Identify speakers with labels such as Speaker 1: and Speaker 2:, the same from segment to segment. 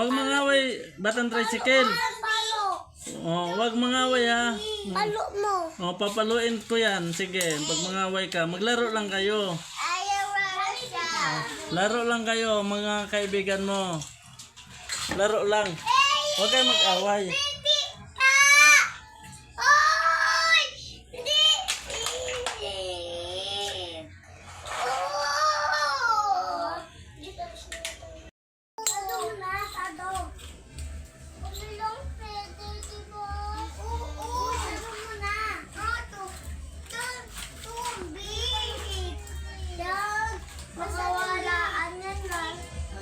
Speaker 1: Huwag mangaway, batang tricycle. Oh, huwag mangaway ha.
Speaker 2: Palo mo.
Speaker 1: Oh, papaluin ko yan. Sige, pag mangaway ka, maglaro lang kayo.
Speaker 2: Ayaw siya.
Speaker 1: Laro lang kayo, mga kaibigan mo. Laro lang. Huwag kayo mag-away.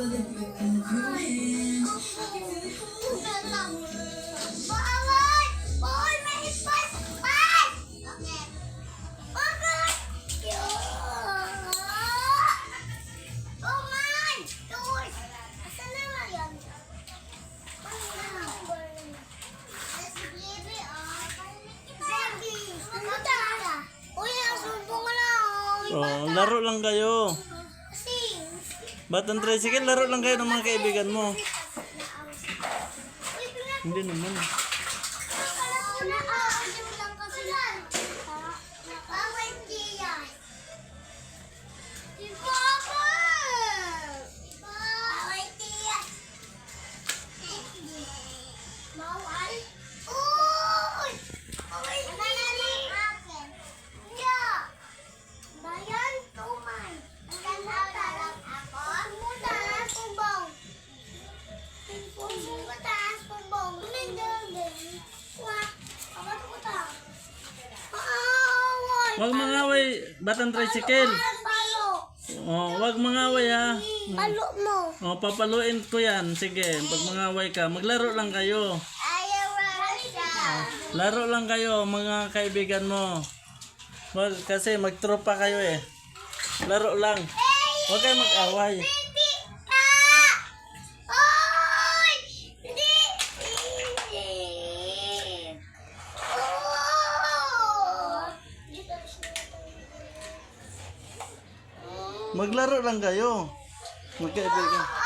Speaker 2: Oh,
Speaker 1: laro lang kayo. Batang tricycle, laro lang kayo ng mga kaibigan mo.
Speaker 2: Uy, pinag-
Speaker 1: Hindi naman. Huwag mangaway, batang tricycle. Oh, huwag mangaway ha.
Speaker 2: Palo mo.
Speaker 1: Oh, papaluin ko yan. Sige, pag mangaway ka, maglaro lang kayo.
Speaker 2: Ayaw siya.
Speaker 1: Laro lang kayo, mga kaibigan mo. Wag, kasi magtropa kayo eh. Laro lang. Huwag kayo mag-away. Maglaro lang kayo. Magkaibigan.